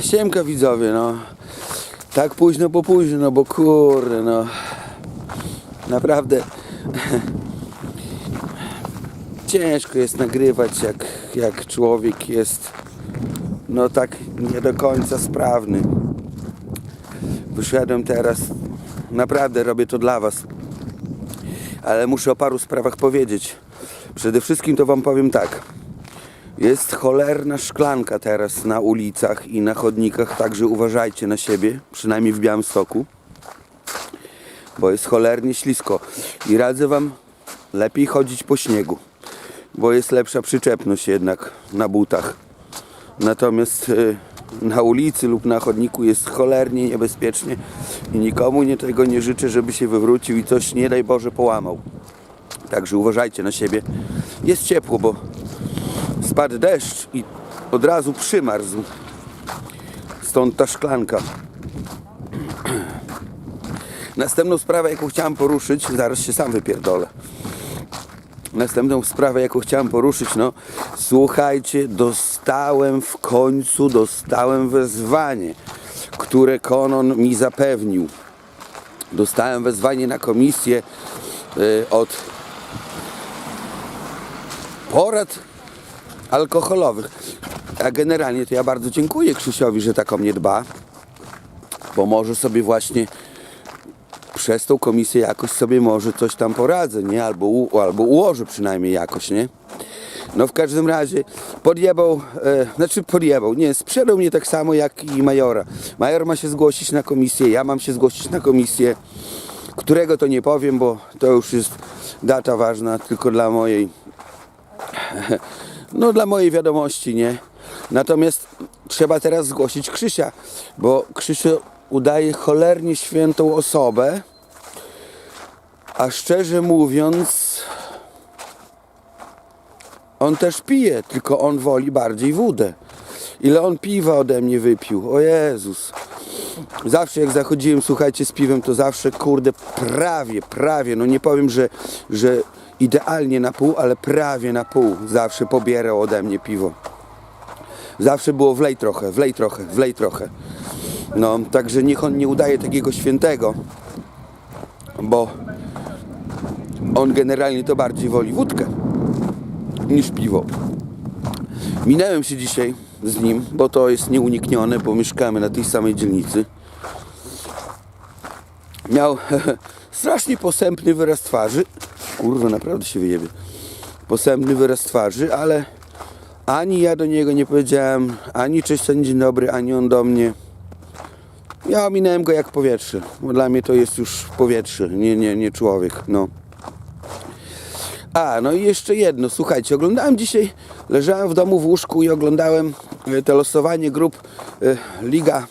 Siemka widzowie, no. Tak późno po późno, no bo kurde, no. Naprawdę ciężko jest nagrywać jak, jak człowiek jest no tak nie do końca sprawny. Wyszedłem teraz, naprawdę robię to dla was. Ale muszę o paru sprawach powiedzieć. Przede wszystkim to wam powiem tak. Jest cholerna szklanka teraz na ulicach i na chodnikach, także uważajcie na siebie, przynajmniej w Białymstoku, bo jest cholernie ślisko. I radzę Wam lepiej chodzić po śniegu, bo jest lepsza przyczepność jednak na butach. Natomiast y, na ulicy lub na chodniku jest cholernie niebezpiecznie i nikomu nie tego nie życzę, żeby się wywrócił i coś nie daj Boże połamał. Także uważajcie na siebie. Jest ciepło, bo spadł deszcz i od razu przymarzł. Stąd ta szklanka. Następną sprawę, jaką chciałem poruszyć, zaraz się sam wypierdolę. Następną sprawę, jaką chciałem poruszyć, no słuchajcie, dostałem w końcu, dostałem wezwanie, które Konon mi zapewnił. Dostałem wezwanie na komisję y, od porad alkoholowych. A generalnie to ja bardzo dziękuję Krzysiowi, że tak o mnie dba, bo może sobie właśnie przez tą komisję jakoś sobie może coś tam poradzę, nie? Albo, u, albo ułożę przynajmniej jakoś, nie? No w każdym razie podjebał, e, znaczy podjebał, nie, sprzedał mnie tak samo jak i Majora. Major ma się zgłosić na komisję, ja mam się zgłosić na komisję, którego to nie powiem, bo to już jest data ważna tylko dla mojej no dla mojej wiadomości, nie? Natomiast trzeba teraz zgłosić Krzysia, bo Krzysio udaje cholernie świętą osobę, a szczerze mówiąc on też pije, tylko on woli bardziej wódę. Ile on piwa ode mnie wypił, o Jezus. Zawsze jak zachodziłem, słuchajcie, z piwem, to zawsze, kurde, prawie, prawie, no nie powiem, że, że idealnie na pół, ale prawie na pół zawsze pobierał ode mnie piwo. Zawsze było wlej trochę, wlej trochę, wlej trochę. No, także niech on nie udaje takiego świętego, bo on generalnie to bardziej woli wódkę niż piwo. Minęłem się dzisiaj z nim, bo to jest nieuniknione, bo mieszkamy na tej samej dzielnicy. Miał strasznie posępny wyraz twarzy. Kurwa, naprawdę się wyjebie. Posępny wyraz twarzy, ale ani ja do niego nie powiedziałem, ani cześć, ani dzień dobry, ani on do mnie. Ja ominąłem go jak powietrze, dla mnie to jest już powietrze, nie, nie, nie człowiek, no. A, no i jeszcze jedno, słuchajcie, oglądałem dzisiaj, leżałem w domu w łóżku i oglądałem e, to losowanie grup e, Liga.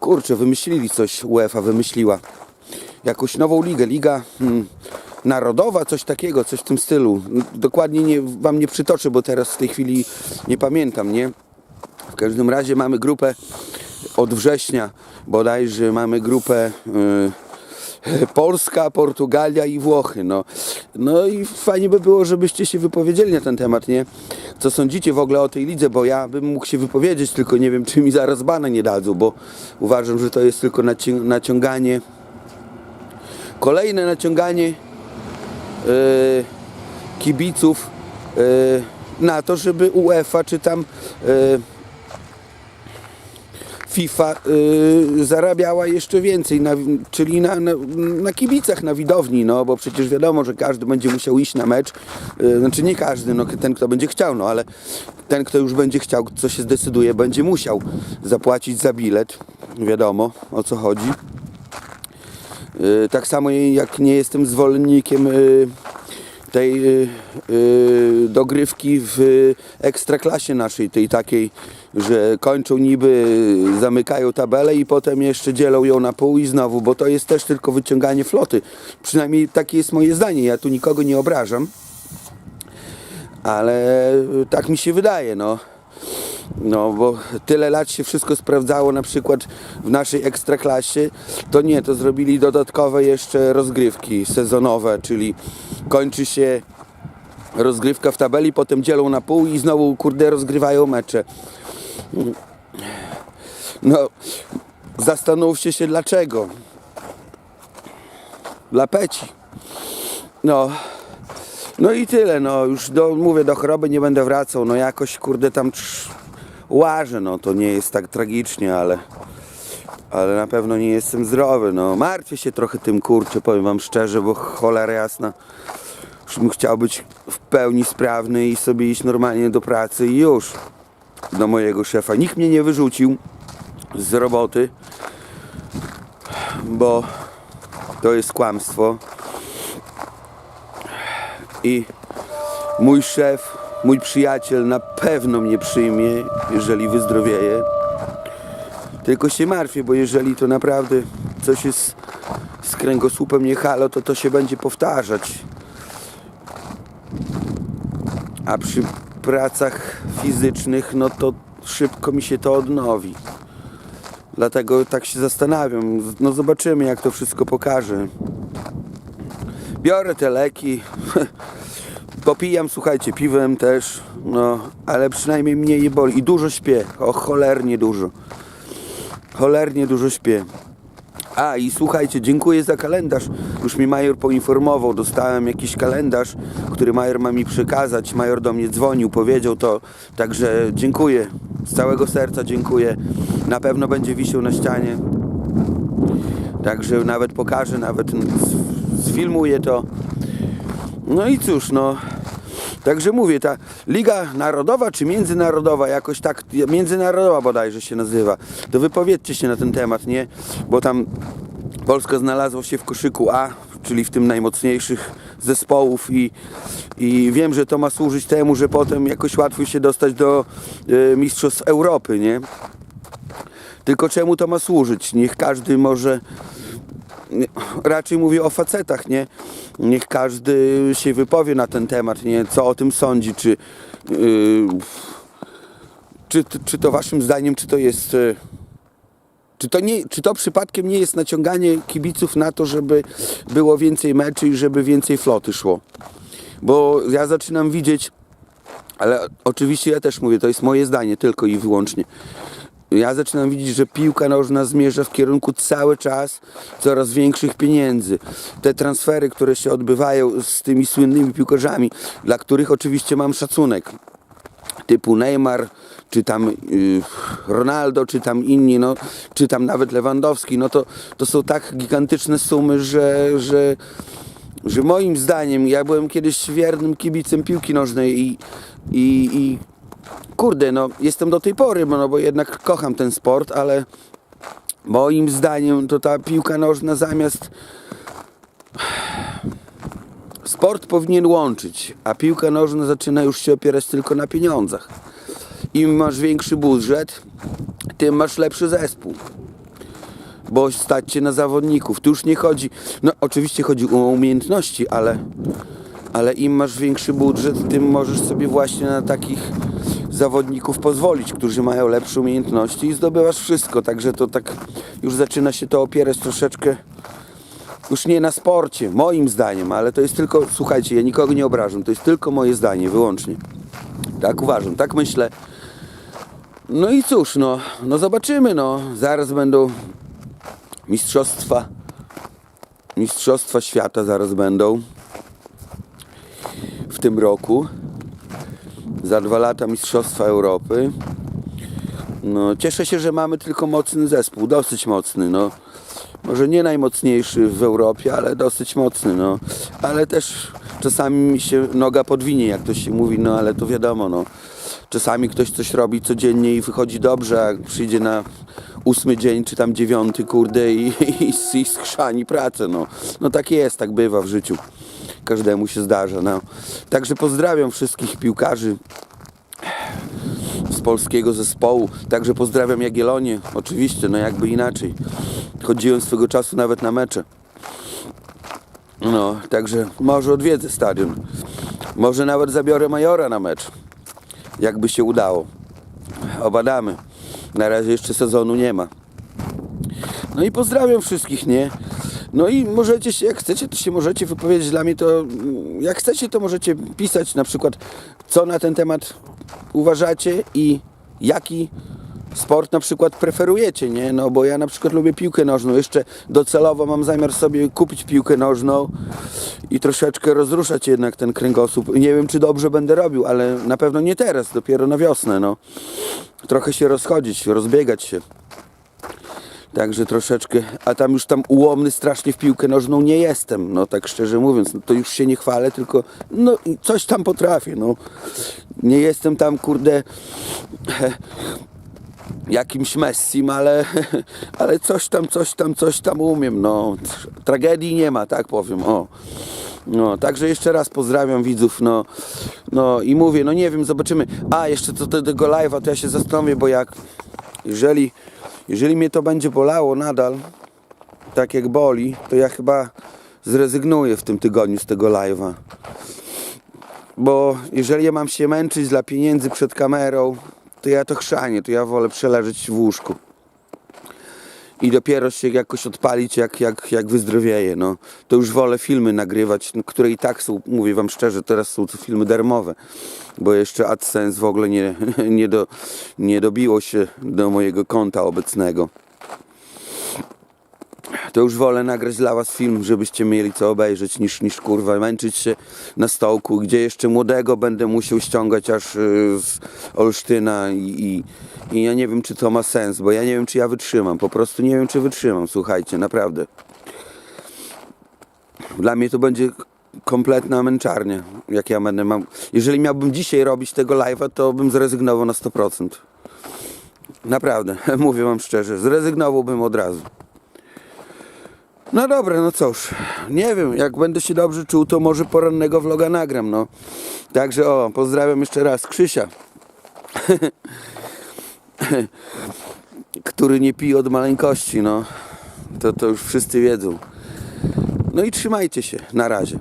Kurczę, wymyślili coś, UEFA wymyśliła. Jakąś nową ligę, Liga hmm, Narodowa, coś takiego, coś w tym stylu. Dokładnie nie, wam nie przytoczę, bo teraz w tej chwili nie pamiętam, nie? W każdym razie mamy grupę od września bodajże mamy grupę y, Polska, Portugalia i Włochy. No. no i fajnie by było, żebyście się wypowiedzieli na ten temat, nie? Co sądzicie w ogóle o tej lidze, bo ja bym mógł się wypowiedzieć, tylko nie wiem, czy mi zaraz bana nie dadzą, bo uważam, że to jest tylko naci- naciąganie, kolejne naciąganie kibiców y, na to, żeby UEFA czy tam y, FIFA y, zarabiała jeszcze więcej, na, czyli na, na, na kibicach, na widowni, no bo przecież wiadomo, że każdy będzie musiał iść na mecz, y, znaczy nie każdy, no ten kto będzie chciał, no ale ten kto już będzie chciał, co się zdecyduje, będzie musiał zapłacić za bilet, wiadomo o co chodzi. Y, tak samo jak nie jestem zwolennikiem y, tej y, dogrywki w ekstraklasie naszej, tej takiej, że kończą niby, zamykają tabelę i potem jeszcze dzielą ją na pół i znowu, bo to jest też tylko wyciąganie floty. Przynajmniej takie jest moje zdanie, ja tu nikogo nie obrażam, ale tak mi się wydaje, no. No, bo tyle lat się wszystko sprawdzało na przykład w naszej ekstraklasie, to nie, to zrobili dodatkowe jeszcze rozgrywki sezonowe, czyli kończy się rozgrywka w tabeli, potem dzielą na pół i znowu kurde rozgrywają mecze. No, zastanówcie się dlaczego. Dla peci. No. No i tyle, no już do, mówię, do choroby nie będę wracał, no jakoś kurde tam łażę, no to nie jest tak tragicznie, ale ale na pewno nie jestem zdrowy, no martwię się trochę tym kurczę, powiem wam szczerze, bo cholera jasna, już bym chciał być w pełni sprawny i sobie iść normalnie do pracy i już do mojego szefa. Nikt mnie nie wyrzucił z roboty, bo to jest kłamstwo. I mój szef, mój przyjaciel na pewno mnie przyjmie, jeżeli wyzdrowieję. Tylko się martwię, bo jeżeli to naprawdę coś jest z kręgosłupem nie halo, to to się będzie powtarzać. A przy pracach fizycznych, no to szybko mi się to odnowi. Dlatego tak się zastanawiam. No zobaczymy, jak to wszystko pokaże. Biorę te leki. Popijam, słuchajcie, piwem też. No, ale przynajmniej mnie nie boli. I dużo śpię. O, cholernie dużo. Cholernie dużo śpię. A i słuchajcie, dziękuję za kalendarz. Już mi major poinformował, dostałem jakiś kalendarz, który major ma mi przekazać. Major do mnie dzwonił, powiedział to. Także dziękuję. Z całego serca dziękuję. Na pewno będzie wisiał na ścianie. Także nawet pokażę, nawet sfilmuję to. No i cóż, no. Także mówię, ta Liga Narodowa czy Międzynarodowa, jakoś tak, Międzynarodowa bodajże się nazywa, to wypowiedzcie się na ten temat, nie? Bo tam Polska znalazła się w koszyku A, czyli w tym najmocniejszych zespołów i, i wiem, że to ma służyć temu, że potem jakoś łatwo się dostać do y, Mistrzostw Europy, nie? Tylko czemu to ma służyć? Niech każdy może raczej mówię o facetach, nie? Niech każdy się wypowie na ten temat, nie? Co o tym sądzi, czy yy, czy, czy to waszym zdaniem, czy to jest yy, czy to, nie, czy to przypadkiem nie jest naciąganie kibiców na to, żeby było więcej meczy i żeby więcej floty szło? Bo ja zaczynam widzieć, ale oczywiście ja też mówię, to jest moje zdanie tylko i wyłącznie. Ja zaczynam widzieć, że piłka nożna zmierza w kierunku cały czas coraz większych pieniędzy. Te transfery, które się odbywają z tymi słynnymi piłkarzami, dla których oczywiście mam szacunek, typu Neymar, czy tam y, Ronaldo, czy tam inni, no, czy tam nawet Lewandowski, no to, to są tak gigantyczne sumy, że, że, że moim zdaniem, ja byłem kiedyś wiernym kibicem piłki nożnej i, i, i kurde, no jestem do tej pory, no, bo jednak kocham ten sport, ale moim zdaniem to ta piłka nożna zamiast sport powinien łączyć, a piłka nożna zaczyna już się opierać tylko na pieniądzach. Im masz większy budżet, tym masz lepszy zespół. Bo stać się na zawodników. Tu już nie chodzi, no oczywiście chodzi o umiejętności, ale, ale im masz większy budżet, tym możesz sobie właśnie na takich zawodników pozwolić, którzy mają lepsze umiejętności i zdobywasz wszystko. Także to tak już zaczyna się to opierać troszeczkę już nie na sporcie, moim zdaniem, ale to jest tylko, słuchajcie, ja nikogo nie obrażam, to jest tylko moje zdanie, wyłącznie. Tak uważam, tak myślę. No i cóż, no, no zobaczymy, no. Zaraz będą mistrzostwa, mistrzostwa świata zaraz będą w tym roku. Za dwa lata mistrzostwa Europy. No, cieszę się, że mamy tylko mocny zespół, dosyć mocny, no. Może nie najmocniejszy w Europie, ale dosyć mocny, no. Ale też czasami mi się noga podwinie, jak to się mówi, no ale to wiadomo, no. Czasami ktoś coś robi codziennie i wychodzi dobrze, a przyjdzie na ósmy dzień, czy tam dziewiąty, kurde, i, i, i skrzani pracę, no. No tak jest, tak bywa w życiu. Każdemu się zdarza, no. Także pozdrawiam wszystkich piłkarzy, z polskiego zespołu. Także pozdrawiam Jagiellonię, oczywiście, no jakby inaczej. Chodziłem swego czasu nawet na mecze. No, także może odwiedzę stadion. Może nawet zabiorę Majora na mecz. Jakby się udało. Obadamy. Na razie jeszcze sezonu nie ma. No i pozdrawiam wszystkich, nie? No i możecie się, jak chcecie, to się możecie wypowiedzieć dla mnie, to mm, jak chcecie, to możecie pisać na przykład, co na ten temat uważacie i jaki sport na przykład preferujecie, nie? No bo ja na przykład lubię piłkę nożną. Jeszcze docelowo mam zamiar sobie kupić piłkę nożną i troszeczkę rozruszać jednak ten kręgosłup. Nie wiem, czy dobrze będę robił, ale na pewno nie teraz, dopiero na wiosnę, no. Trochę się rozchodzić, rozbiegać się. Także troszeczkę, a tam już tam ułomny strasznie w piłkę nożną nie jestem, no tak szczerze mówiąc, no to już się nie chwalę, tylko no coś tam potrafię, no. Nie jestem tam, kurde, jakimś Messim, ale, ale coś tam, coś tam, coś tam umiem, no. Tragedii nie ma, tak powiem, o. No, także jeszcze raz pozdrawiam widzów, no, no i mówię, no nie wiem, zobaczymy. A, jeszcze co do tego live'a, to ja się zastanowię, bo jak, jeżeli, jeżeli mnie to będzie bolało nadal, tak jak boli, to ja chyba zrezygnuję w tym tygodniu z tego live'a. Bo jeżeli ja mam się męczyć dla pieniędzy przed kamerą, to ja to chrzanię, to ja wolę przeleżeć w łóżku. I dopiero się jakoś odpalić, jak, jak, jak wyzdrowieję. No. To już wolę filmy nagrywać, no, które i tak są, mówię wam szczerze, teraz są to filmy darmowe. Bo jeszcze AdSense w ogóle nie, nie, do, nie dobiło się do mojego konta obecnego to już wolę nagrać dla was film, żebyście mieli co obejrzeć, niż, niż kurwa męczyć się na stołku, gdzie jeszcze młodego będę musiał ściągać aż y, z Olsztyna i, i, i ja nie wiem, czy to ma sens, bo ja nie wiem, czy ja wytrzymam, po prostu nie wiem, czy wytrzymam, słuchajcie, naprawdę. Dla mnie to będzie kompletna męczarnia, jak ja będę mam... Jeżeli miałbym dzisiaj robić tego live'a, to bym zrezygnował na 100%. Naprawdę, mówię wam szczerze, zrezygnowałbym od razu. No dobra, no cóż, nie wiem, jak będę się dobrze czuł, to może porannego vloga nagram, no. Także o, pozdrawiam jeszcze raz Krzysia, który nie pije od maleńkości, no. To, to już wszyscy wiedzą. No i trzymajcie się, na razie.